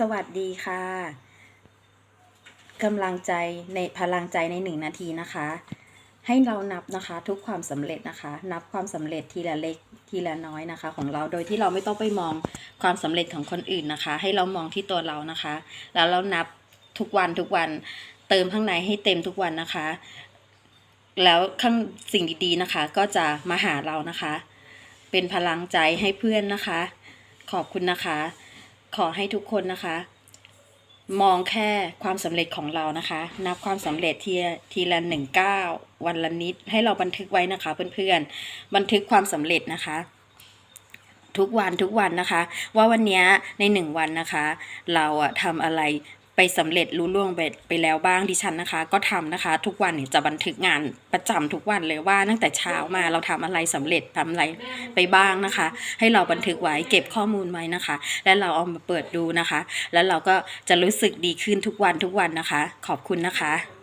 สวัสดีค่ะกำลังใจในพลังใจในหนึ่งนาทีนะคะ ให้เรานับนะคะทุกความสำเร็จนะคะ นับความสำเร็จทีละเล็กทีละน้อยนะคะ ของเราโดยที่เราไม่ต้องไปมองความสำเร็จของคนอื่นนะคะ ให้เรามองที่ตัวเรานะคะ แล้วเรานับทุกวันทุกวันเติมข้างในให้เต็มทุกวันนะคะ แล้วข้างสิ่งดีๆนะคะ ก็จะมาหาเรานะคะ เป็นพลังใจให้เพื่อนนะคะ ขอบคุณนะคะ ขอให้ทุกคนนะคะ มองแค่ความสำเร็จของเรานะคะ นับความสำเร็จทีทีละหนึ่งเก้าวันละนิด ให้เราบันทึกไว้นะคะ เพื่อนๆ บันทึกความสำเร็จนะคะ ทุกวันทุกวันนะคะ ว่าวันนี้ในหนึ่งวันนะคะ เราอะทำอะไร ไปสำเร็จรู้ล่วงไปไปแล้วบ้างดิฉันนะคะ ก็ทำนะคะ ทุกวันเนี่ยจะบันทึกงานประจำทุกวันเลยว่าตั้งแต่เช้ามาเราทำอะไรสำเร็จทำอะไรไปบ้างนะคะ ให้เราบันทึกไว้เก็บข้อมูลไว้นะคะ แล้วเราเอามาเปิดดูนะคะ แล้วเราก็จะรู้สึกดีขึ้นทุกวันทุกวันนะคะ ขอบคุณนะคะ